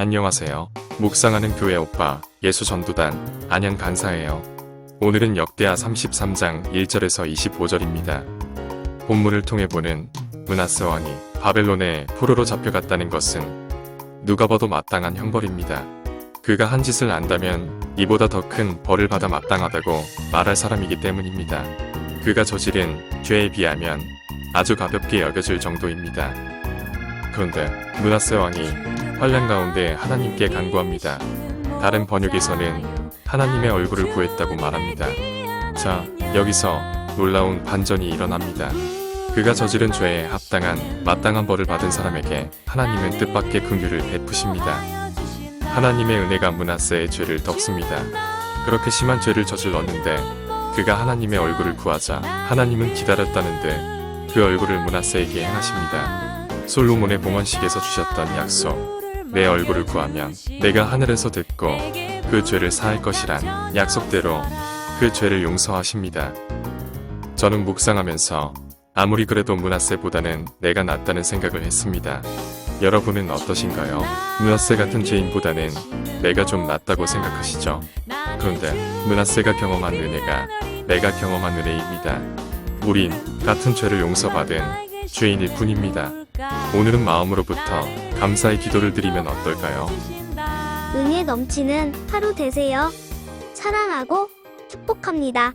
안녕하세요. 묵상하는 교회 오빠 예수 전도단 안양 간사예요. 오늘은 역대하 33장 1절에서 25절입니다. 본문을 통해 보는 문하스 왕이 바벨론에 포로로 잡혀갔다는 것은 누가 봐도 마땅한 형벌입니다. 그가 한 짓을 안다면 이보다 더 큰 벌을 받아 마땅하다고 말할 사람이기 때문입니다. 그가 저지른 죄에 비하면 아주 가볍게 여겨질 정도입니다. 그런데 문하세 왕이 환란 가운데 하나님께 간구합니다. 다른 번역에서는 하나님의 얼굴을 구했다고 말합니다. 자, 여기서 놀라운 반전이 일어납니다. 그가 저지른 죄에 합당한 마땅한 벌을 받은 사람에게 하나님은 뜻밖의 긍휼을 베푸십니다. 하나님의 은혜가 문하세의 죄를 덮습니다. 그렇게 심한 죄를 저질렀는데 그가 하나님의 얼굴을 구하자 하나님은 기다렸다는 듯그 얼굴을 문하세에게 행하십니다. 솔로몬의 봉헌식에서 주셨던 약속 내 얼굴을 구하면 내가 하늘에서 듣고 그 죄를 사할 것이란 약속대로 그 죄를 용서하십니다. 저는 묵상하면서 아무리 그래도 문하세보다는 내가 낫다는 생각을 했습니다. 여러분은 어떠신가요? 문하세 같은 죄인보다는 내가 좀 낫다고 생각하시죠? 그런데 문하세가 경험한 은혜가 내가 경험한 은혜입니다. 우린 같은 죄를 용서받은 죄인일 뿐입니다. 오늘은 마음으로부터 감사의 기도를 드리면 어떨까요? 은혜 넘치는 하루 되세요. 사랑하고 축복합니다.